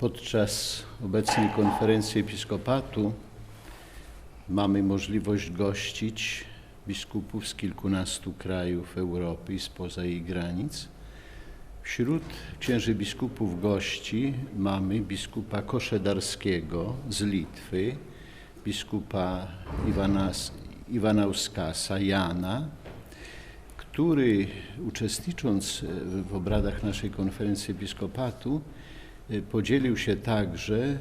Podczas obecnej konferencji episkopatu mamy możliwość gościć biskupów z kilkunastu krajów Europy i spoza jej granic. Wśród księży biskupów gości mamy biskupa Koszedarskiego z Litwy, biskupa Iwanas, Iwanauskasa Jana, który uczestnicząc w obradach naszej konferencji episkopatu podzielił się także y,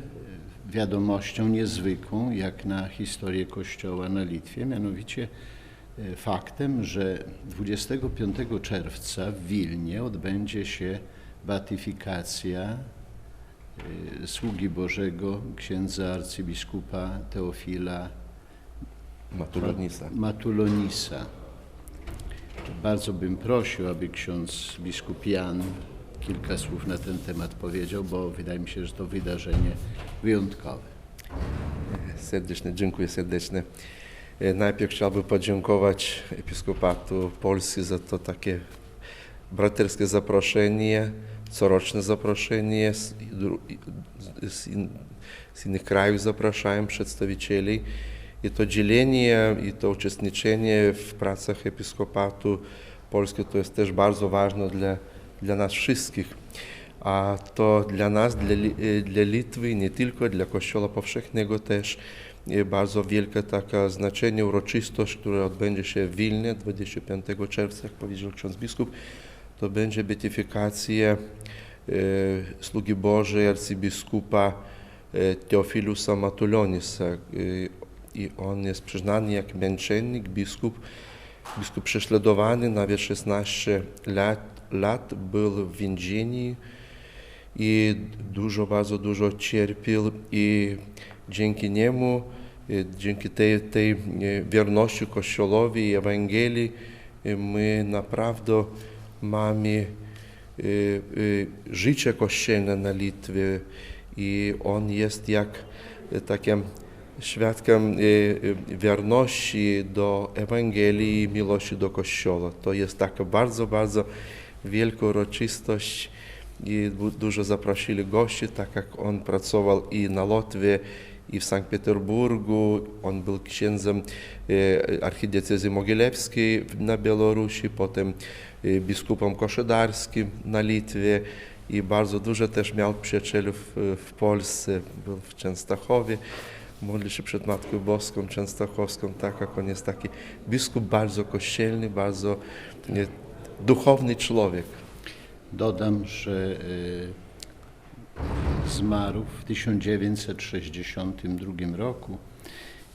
wiadomością niezwykłą jak na historię Kościoła na Litwie, mianowicie y, faktem, że 25 czerwca w Wilnie odbędzie się beatyfikacja y, sługi Bożego księdza arcybiskupa Teofila Matulonisa. Matulonisa. Bardzo bym prosił, aby ksiądz biskup Jan kilka słów na ten temat powiedział, bo wydaje mi się, że to wydarzenie wyjątkowe. Serdecznie, dziękuję serdecznie. E, Najpierw chciałbym podziękować Episkopatu Polski za to takie braterskie zaproszenie, coroczne zaproszenie. Z, in, z innych krajów zapraszają przedstawicieli. I to dzielenie, i to uczestniczenie w pracach Episkopatu Polski to jest też bardzo ważne dla, dla nas wszystkich. A to dla nas, dla, e, dla Litwy, nie tylko dla Kościoła Powszechnego też e, bardzo wielkie takie znaczenie, uroczystość, która odbędzie się w Wilnie 25 czerwca, jak powiedział ksiądz biskup, to będzie beatyfikacja e, sługi Bożej arcybiskupa Teofilusa Matulionisa. E, I on jest przyznany jak męczennik, biskup, biskup prześladowany, nawet 16 lat, lat był w więzieniu i dużo, bardzo dużo cierpiał i dzięki niemu, e, dzięki tej, tej e, wierności Kościołowi i Ewangelii e, my naprawdę mamy życie kościelne na Litwie i on jest jak takim świadkiem wierności do Ewangelii i miłości do Kościoła. To jest taka bardzo, bardzo wielka uroczystość i dużo zaprosili gości, tak jak on pracował i na Łotwie, i w Sankt Peterburgu. On był księdzem e, archidiecezji mogilewskiej na Białorusi, potem e, biskupem koszydarskim na Litwie i bardzo dużo też miał przyjaciół w, w Polsce, był w Częstochowie. Modli się przed Matką Boską Częstochowską, tak jak on jest taki biskup bardzo kościelny, bardzo e, duchowny człowiek. Dodam, że y, zmarł w 1962 roku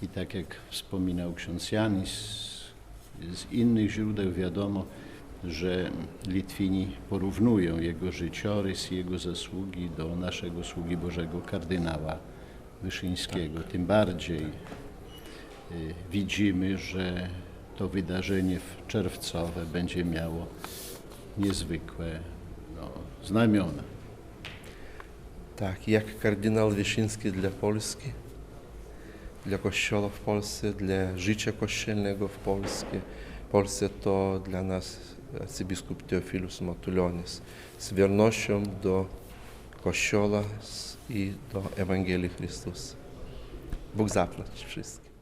i tak jak wspominał ksiądz Janis, z innych źródeł wiadomo, że Litwini porównują jego życiorys i jego zasługi do naszego sługi Bożego kardynała Wyszyńskiego. Tym bardziej y, widzimy, że to wydarzenie czerwcowe będzie miało niezwykłe no, znamiona. Tak, jak kardynał Wyszyński dla Polski, dla Kościoła w Polsce, dla życia kościelnego w Polsce, Polsce to dla nas arcybiskup Teofilus Matulionis z wiernością do Kościoła i do Ewangelii Chrystusa. Bóg zapłać wszystko.